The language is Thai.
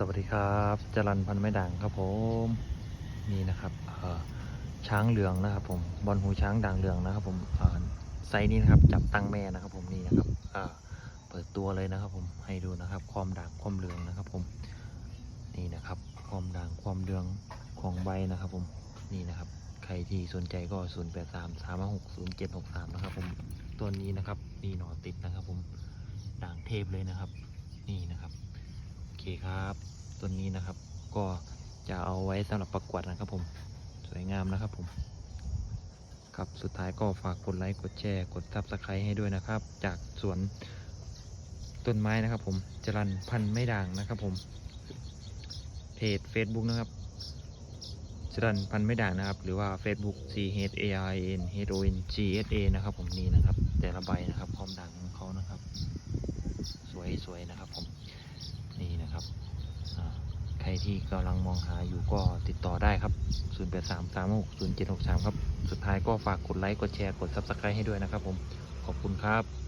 สวัสดีครับจรันพันไม้ด่างครับผมนี่นะครับช้างเหลืองนะครับผมบอลหูช้างด่างเหลืองนะครับผมไซส์นี้นะครับจับตั้งแม่นะครับ ผมนี่นะครับเปิดตัวเลยนะครับ ผมให้ดูนะครับ ความด่างความเหลืองนะครับ ผมนี่นะครับ ความด่างความเหลืองของใบนะครับ ผมนี่นะครับ ใครที่สนใจก็ 0 8 3 3 6 0 7 6 3 นะครับ ผมตัวนี้นะครับนี่หนอติดนะครับ ผมด่างเทพเลยนะครับ นี่นะครับ เคครับต้นนี้นะครับ ก็จะเอาไว้สำหรับประกวดนะครับผม สวยงามนะครับผม ครับสุดท้ายก็ฝากกดไลค์กดแชร์กดซับสไครต์ให้ด้วยนะครับ จากสวนต้นไม้นะครับ ผมจรันพันไม่ด่างนะครับผมเพจ Facebook นะครับจรันพันไม่ด่างนะครับ หรือว่า Facebook C H A I N H O N G S A นะครับ ผมนี่นะครับ แต่ละใบนะครับความด่างของเขานะครับ สวยสวยนะครับผม นี่นะครับอ่าใคร ที่กำลังมองหาอยู่ก็ติดต่อได้ครับ 0 8 3 3 6 0 7 6 3 ครับ สุดท้ายก็ฝากกดไลค์ กดแชร์ กด Subscribe ให้ด้วยนะครับผม ขอบคุณครับ